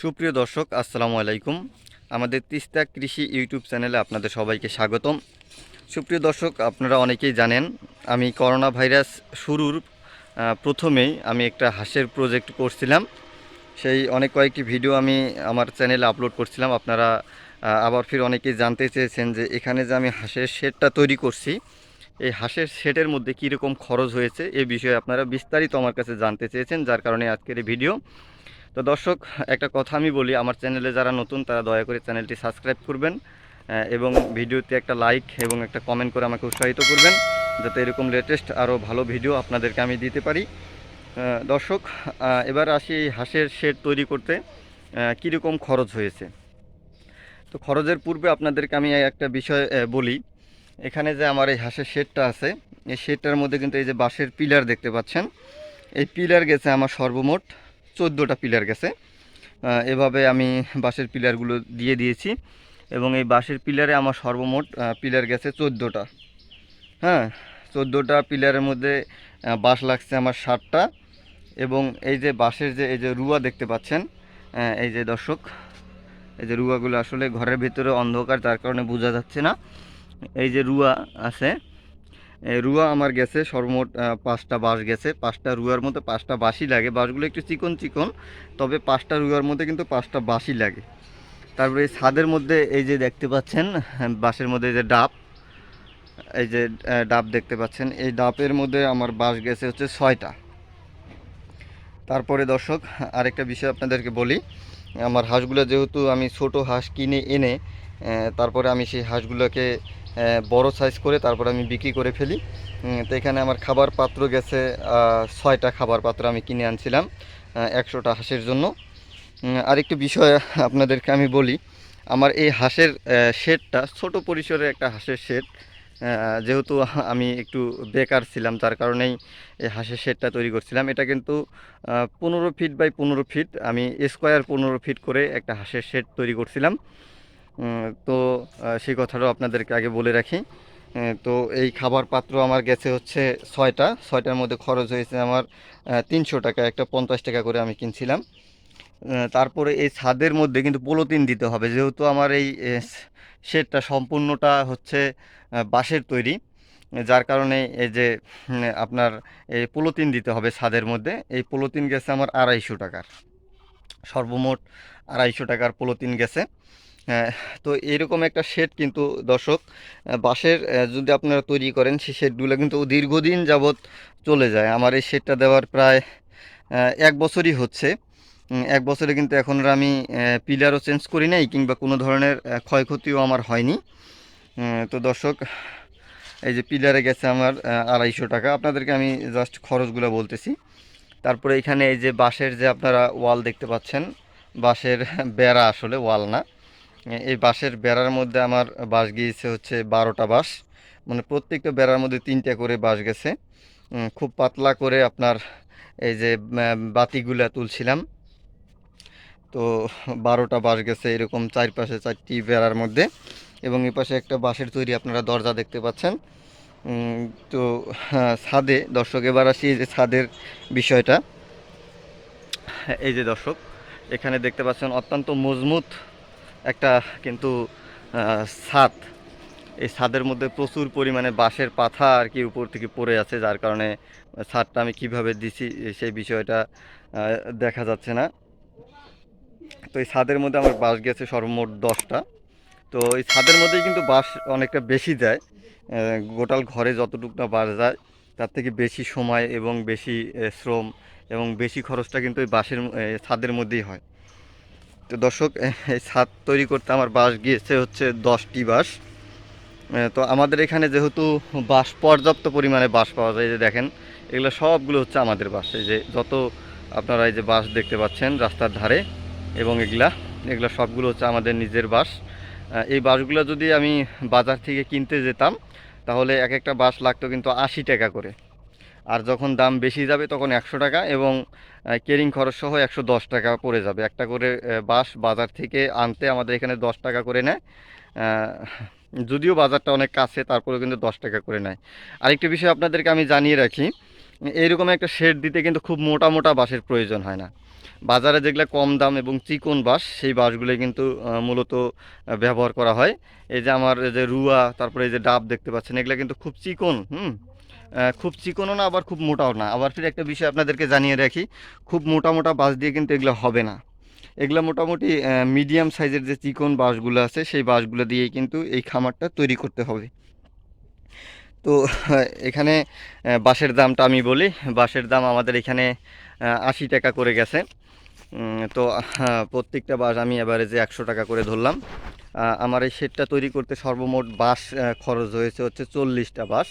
সুপ্রিয় দর্শক, আসসালামু আলাইকুম। আমাদের তিস্তা কৃষি ইউটিউব চ্যানেলে আপনাদের সবাইকে স্বাগতম। সুপ্রিয় দর্শক, আপনারা অনেকেই জানেন, আমি করোনা ভাইরাস শুরুর প্রথমেই আমি একটা হাঁসের প্রজেক্ট করছিলাম। সেই অনেক কয়েকটি ভিডিও আমি আমার চ্যানেলে আপলোড করছিলাম। আপনারা আবার ফির অনেকেই জানতে চেয়েছেন যে এখানে যে আমি হাঁসের শেডটা তৈরি করছি, এই হাঁসের শেডের মধ্যে কীরকম খরচ হয়েছে এ বিষয়ে আপনারা বিস্তারিত আমার কাছে জানতে চেয়েছেন, যার কারণে আজকের এই ভিডিও তো দর্শক, একটা কথা আমি বলি, আমার চ্যানেলে যারা নতুন, তারা দয়া করে চ্যানেলটি সাবস্ক্রাইব করবেন এবং ভিডিওতে একটা লাইক এবং একটা কমেন্ট করে আমাকে উৎসাহিত করবেন, যাতে এরকম লেটেস্ট আরও ভালো ভিডিও আপনাদেরকে আমি দিতে পারি। দর্শক এবার আসি এই হাঁসের শেড তৈরি করতে কীরকম খরচ হয়েছে? তো খরচের পূর্বে আপনাদেরকে আমি একটা বিষয় বলি, এখানে যে আমার এই হাঁসের শেডটা আছে, এই শেডটার মধ্যে কিন্তু এই যে বাঁশের পিলার দেখতে পাচ্ছেন, এই পিলার গেছে আমার সর্বমোট চোদ্দোটা পিলার গেছে। এভাবে আমি বাঁশের পিলারগুলো দিয়ে দিয়েছি এবং এই বাঁশের পিলারে আমার সর্বমোট পিলার গেছে চোদ্দোটা। হ্যাঁ চোদ্দোটা পিলারের মধ্যে বাঁশ লাগছে আমার ষাটটা এবং এই যে বাঁশের যে, এই যে রুয়া দেখতে পাচ্ছেন এই যে দর্শক, এই যে রুয়াগুলো আসলে ঘরের ভিতরে অন্ধকার তার কারণে বোঝা যাচ্ছে না। এই যে রুয়া আছে রুয়া আমার গেছে সর্বমোট পাঁচটা বাঁশ গেছে। পাঁচটা রুয়ার মধ্যে পাঁচটা বাঁশই লাগে। বাঁশগুলো একটু চিকন চিকন তবে পাঁচটা রুয়ার মধ্যে কিন্তু পাঁচটা বাঁশই লাগে। তারপরে এই ছাদের মধ্যে এই যে দেখতে পাচ্ছেন হ্যাঁ, বাঁশের মধ্যে যে ডাব এই যে ডাব দেখতে পাচ্ছেন। এই ডাবের মধ্যে আমার বাঁশ গেছে হচ্ছে ছয়টা। তারপরে দর্শক আরেকটা বিষয় আপনাদেরকে বলি আমার হাঁসগুলো যেহেতু আমি ছোট হাঁস কিনে এনে তারপরে আমি সেই হাঁসগুলোকে বড় সাইজ করে তারপর আমি বিক্রি করে ফেলি। তো এখানে আমার খাবার পাত্র গেছে ছয়টা খাবার পাত্র আমি কিনে আনছিলাম একশোটা হাঁসের জন্য। আরেকটি বিষয় আপনাদেরকে আমি বলি, আমার এই হাঁসের শেডটা ছোট পরিসরের একটা হাঁসের শেড যেহেতু আমি একটু বেকার ছিলাম, তার কারণেই এই হাঁসের শেডটা তৈরি করছিলাম। এটা কিন্তু পনেরো ফিট বাই পনেরো ফিট আমি স্কোয়ার পনেরো ফিট করে একটা হাঁসের শেড তৈরি করছিলাম। তো সেই কথাটাও আপনাদেরকে আগে বলে রাখি। তো এই খাবার পাত্র আমার গেছে হচ্ছে ছয়টা। ছয়টার মধ্যে খরচ হয়েছে আমার তিনশো টাকা, একটা পঞ্চাশ টাকা করে আমি কিনছিলাম। তারপরে এই ছাদের মধ্যে কিন্তু পলিথিন দিতে হবে। যেহেতু আমার এই শেডটা সম্পূর্ণটা হচ্ছে বাঁশের তৈরি, যার কারণে এই যে আপনার এই পলিথিন দিতে হবে ছাদের মধ্যে। এই পলিথিন গেছে আমার আড়াইশো টাকার। সর্বমোট আড়াইশো টাকার পলিথিন গেছে। তো এরকম একটা শেড কিন্তু দর্শক বাঁশের যদি আপনারা তৈরি করেন সেই শেডগুলো কিন্তু দীর্ঘদিন যাবৎ চলে যায়। আমার এই শেডটা দেওয়ার প্রায় এক বছরই হচ্ছে। এক বছরে কিন্তু এখন আমি পিলারও চেঞ্জ করি নাই কিংবা কোনো ধরনের ক্ষয়ক্ষতিও আমার হয়নি। তো দর্শক, এই যে পিলারে গেছে আমার আড়াইশো টাকা। আপনাদেরকে আমি জাস্ট খরচগুলো বলতেছি। তারপরে এখানে এই যে বাঁশের যে আপনারা ওয়াল দেখতে পাচ্ছেন, বাঁশের বেড়া আসলে ওয়াল না। এই বাঁশের বেড়ার মধ্যে আমার বাঁশ গিয়েছে হচ্ছে বারোটা বাঁশ। মানে প্রত্যেকটা বেড়ার মধ্যে তিনটা করে বাঁশ গেছে। খুব পাতলা করে আপনার এই যে বাতিগুলা তুলছিলাম। তো বারোটা বাঁশ গেছে এরকম চারপাশে চারটি বেড়ার মধ্যে। এবং এই পাশে একটা বাঁশের তৈরি আপনারা দরজা দেখতে পাচ্ছেন। তো হ্যাঁ, ছাদে দর্শক এবার আসি এই যে ছাদের বিষয়টা। এই যে দর্শক এখানে দেখতে পাচ্ছেন অত্যন্ত মজবুত একটা কিন্তু ছাদ। এই ছাদের মধ্যে প্রচুর পরিমাণে বাঁশের পাথা আর কি উপর থেকে পড়ে আছে, যার কারণে ছাদটা আমি কীভাবে দিছি সেই বিষয়টা দেখা যাচ্ছে না। তো এই ছাদের মধ্যে আমার বাঁশ গেছে সর্বমোট দশটা। তো এই ছাদের মধ্যেই কিন্তু বাঁশ অনেকটা বেশি যায় গোটাল ঘরে যতটুকু না বাঁশ যায়, তার থেকে বেশি সময় এবং বেশি শ্রম এবং বেশি খরচটা কিন্তু এই বাঁশের ছাদের মধ্যেই হয়। তো দর্শক এই ছাদ তৈরি করতে আমার বাঁশ গিয়েছে হচ্ছে দশটি বাঁশ তো আমাদের এখানে যেহেতু বাঁশ পর্যাপ্ত পরিমাণে বাঁশ পাওয়া যায় যে দেখেন, এগুলো সবগুলো হচ্ছে আমাদের বাঁশ এই যে যত আপনারা এই যে বাঁশ দেখতে পাচ্ছেন রাস্তার ধারে এবং এগুলা, এগুলো সবগুলো হচ্ছে আমাদের নিজের বাঁশ এই বাঁশগুলো যদি আমি বাজার থেকে কিনতে যেতাম, তাহলে এক একটা বাঁশ লাগতো কিন্তু আশি টাকা করে। আর যখন দাম বেশি যাবে তখন একশো টাকা এবং কেরিং খরচ সহ একশো দশ টাকা পড়ে যাবে। একটা করে বাঁশ বাজার থেকে আনতে আমাদের এখানে দশ টাকা করে নেয়। যদিও বাজারটা অনেক কাছে, তারপরেও কিন্তু দশ টাকা করে নেয়। আরেকটি বিষয় আপনাদেরকে আমি জানিয়ে রাখি, এইরকম একটা শেড দিতে কিন্তু খুব মোটা মোটা বাঁশের প্রয়োজন হয় না। বাজারে যেগুলো কম দাম এবং চিকন বাঁশ, সেই বাঁশগুলো কিন্তু মূলত ব্যবহার করা হয়। এই যে আমার যে রুয়া, তারপরে এই যে ডাব দেখতে পাচ্ছেন, এগুলো কিন্তু খুব চিকন, হুম? খুব চিকনও না, আবার খুব মোটাও না। আবার ফির একটা বিষয় আপনাদেরকে জানিয়ে রাখি, খুব মোটা মোটা বাঁশ দিয়ে কিন্তু এগুলো হবে না। এগুলো মোটামুটি মিডিয়াম সাইজের যে চিকন বাঁশগুলো আছে, সেই বাঁশগুলো দিয়েই কিন্তু এই খামারটা তৈরি করতে হবে। তো, এখানে বাঁশের দামটা আমি বলি। বাঁশের দাম আমাদের এখানে আশি টাকা করে গেছে। তো প্রত্যেকটা বাঁশ আমি এভারেজে একশো টাকা করে ধরলাম। আমার এই শেডটা তৈরি করতে সর্বমোট বাঁশ খরচ হয়েছে হচ্ছে চল্লিশটা বাঁশ।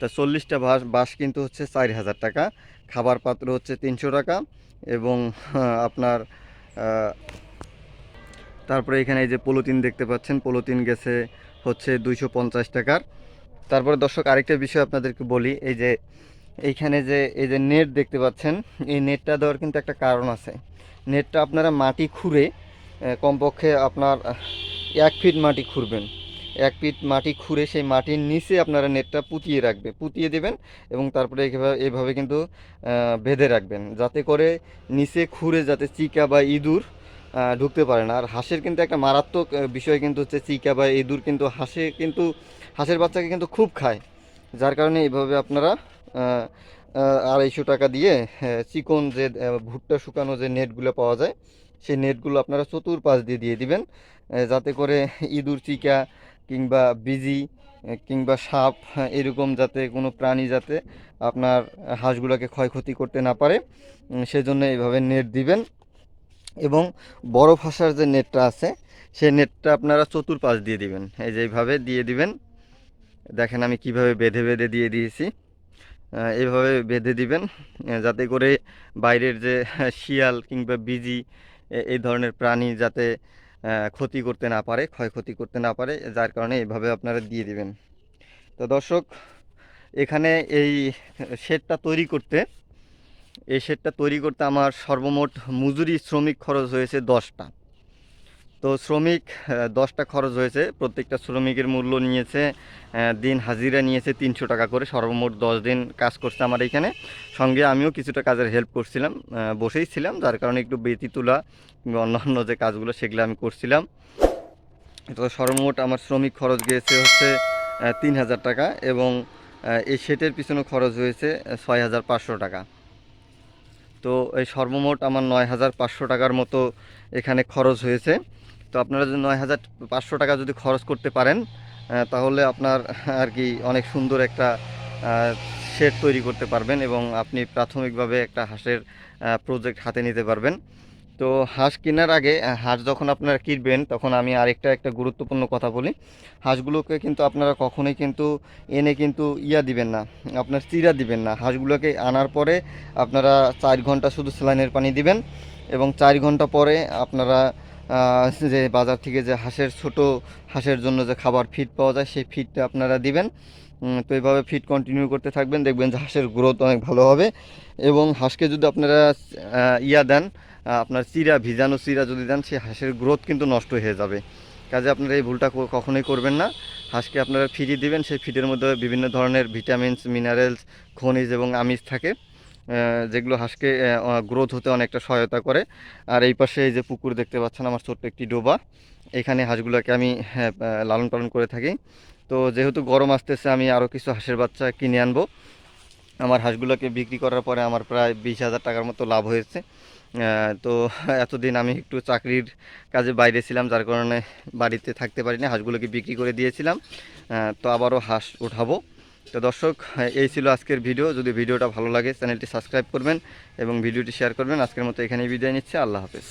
তা চল্লিশটা বাঁশ বাঁশ কিন্তু হচ্ছে চার হাজার টাকা, খাবার পাত্র হচ্ছে তিনশো টাকা এবং আপনার তারপরে এখানে এই যে পলিথিন দেখতে পাচ্ছেন, পলিথিন গেছে হচ্ছে দুইশো পঞ্চাশ টাকার। তারপরে দর্শক, আরেকটা বিষয় আপনাদেরকে বলি, এই যে এইখানে যে, এই যে নেট দেখতে পাচ্ছেন, এই নেটটা দেওয়ার কিন্তু একটা কারণ আছে। নেটটা আপনারা মাটি খুঁড়ে কমপক্ষে আপনার এক ফিট মাটি খুঁড়বেন। এক ফিট মাটি খুঁড়ে সেই মাটির নিচে আপনারা নেটটা পুঁতিয়ে রাখবে, পুঁতিয়ে দেবেন এবং তারপরে এভাবে কিন্তু বেঁধে রাখবেন। যাতে করে নিচে খুঁড়ে যাতে চিকা বা ইঁদুর ঢুকতে পারে না। আর হাঁসের কিন্তু একটা মারাত্মক বিষয় কিন্তু হচ্ছে চিকা বা ইঁদুর কিন্তু হাঁসে কিন্তু, হাঁসের বাচ্চাকে কিন্তু খুব খায়। যার কারণে এইভাবে আপনারা আড়াইশো টাকা দিয়ে চিকন যে ভুট্টা শুকানো যে নেটগুলো পাওয়া যায়, সেই নেটগুলো আপনারা চতুর্পাশ দিয়ে দিয়ে দিবেন যাতে করে ইঁদুর, চিকা কিংবা বিজি কিংবা সাপ হ্যাঁ, এরকম যাতে কোনো প্রাণী যাতে আপনার হাঁসগুলোকে ক্ষয়ক্ষতি করতে না পারে সেজন্য এইভাবে নেট দিবেন। এবং বড় ফাঁসার যে নেটটা আছে সেই নেটটা আপনারা চতুর্পাশ দিয়ে দিবেন। এই যে এইভাবে দিয়ে দিবেন। দেখেন আমি কীভাবে বেঁধে বেঁধে দিয়ে দিয়েছি। এইভাবে বেঁধে দিবেন যাতে করে বাইরের যে শিয়াল কিংবা বিজি এই ধরনের প্রাণী যাতে ক্ষতি করতে না পারে, ক্ষয়ক্ষতি করতে না পারে, যার কারণে এইভাবে আপনারা দিয়ে দিবেন। তো দর্শক, এখানে এই শেডটা তৈরি করতে, এই শেডটা তৈরি করতে আমার সর্বমোট মজুরি শ্রমিক খরচ হয়েছে দশটা। তো শ্রমিক দশটা খরচ হয়েছে। প্রত্যেকটা শ্রমিকের মূল্য নিয়েছে দিন হাজিরা নিয়েছে তিনশো টাকা করে। সর্বমোট দশ দিন কাজ করছে আমার এখানে। সঙ্গে আমিও কিছুটা কাজের হেল্প করছিলাম বসেই ছিলাম, যার কারণে একটু বেতি তোলা অন্যান্য যে কাজগুলো সেগুলো আমি করছিলাম। তো সর্বমোট আমার শ্রমিক খরচ গিয়েছে হচ্ছে তিন হাজার টাকা এবং এই সেটের পিছনে খরচ হয়েছে ছয় হাজার পাঁচশো টাকা। তো এই সর্বমোট আমার নয় হাজার পাঁচশো টাকার মতো এখানে খরচ হয়েছে। তো আপনারা যদি নয় হাজার পাঁচশো টাকা যদি খরচ করতে পারেন তাহলে আপনার আর কি অনেক সুন্দর একটা শেড তৈরি করতে পারবেন এবং আপনি প্রাথমিকভাবে একটা হাঁসের প্রজেক্ট হাতে নিতে পারবেন। তো হাঁস কেনার আগে হাঁস যখন আপনারা কিনবেন, তখন আমি আরেকটা একটা গুরুত্বপূর্ণ কথা বলি। হাঁসগুলোকে কিন্তু আপনারা কখনোই কিন্তু এনে কিন্তু ইয়া দিবেন না, আপনার চিরা দিবেন না। হাঁসগুলোকে আনার পরে আপনারা চার ঘণ্টা শুধু স্যালাইনের পানি দিবেন এবং চার ঘণ্টা পরে আপনারা যে বাজার থেকে যে হাঁসের ছোট হাঁসের জন্য যে খাবার ফিড পাওয়া যায়, সেই ফিডটা আপনারা দিবেন। তো এইভাবে ফিড কন্টিনিউ করতে থাকবেন, দেখবেন যে হাঁসের গ্রোথ অনেক ভালো হবে। এবং হাঁসকে যদি আপনারা ইয়া দেন আপনার চিরা, ভিজানো চিরা যদি দেন, সেই হাঁসের গ্রোথ কিন্তু নষ্ট হয়ে যাবে। কাজে আপনারা এই ভুলটা কখনোই করবেন না। হাঁসকে আপনারা ফিডই দিবেন, সেই ফিডের মধ্যে বিভিন্ন ধরনের ভিটামিনস মিনারেলস খনিজ এবং আমিষ থাকে। যেগুলো হাঁসকে গ্রোথ হতে অনেকটা সহায়তা করে। আর এই পাশে এই যে পুকুর দেখতে পাচ্ছেন আমার ছোট্ট একটি ডোবা। এখানে হাঁসগুলোকে আমি হ্যাঁ, লালন পালন করে থাকি। তো যেহেতু গরম আসতেছে আমি আরও কিছু হাঁসের বাচ্চা কিনে আনব। আমার হাঁসগুলোকে বিক্রি করার পরে আমার প্রায় বিশ হাজার টাকার মতো লাভ হয়েছে। তো এতদিন আমি একটু চাকরির কাজে বাইরে ছিলাম যার কারণে বাড়িতে থাকতে পারিনি। হাঁসগুলোকে বিক্রি করে দিয়েছিলাম। তো আবারও হাঁস উঠাবো। তো দর্শক এই ছিল আজকের ভিডিও। যদি ভিডিওটা ভালো লাগে, চ্যানেলটি সাবস্ক্রাইব করবেন এবং ভিডিওটি শেয়ার করবেন। আজকের মতো এখানেই বিদায় নিচ্ছে। আল্লাহ হাফেজ।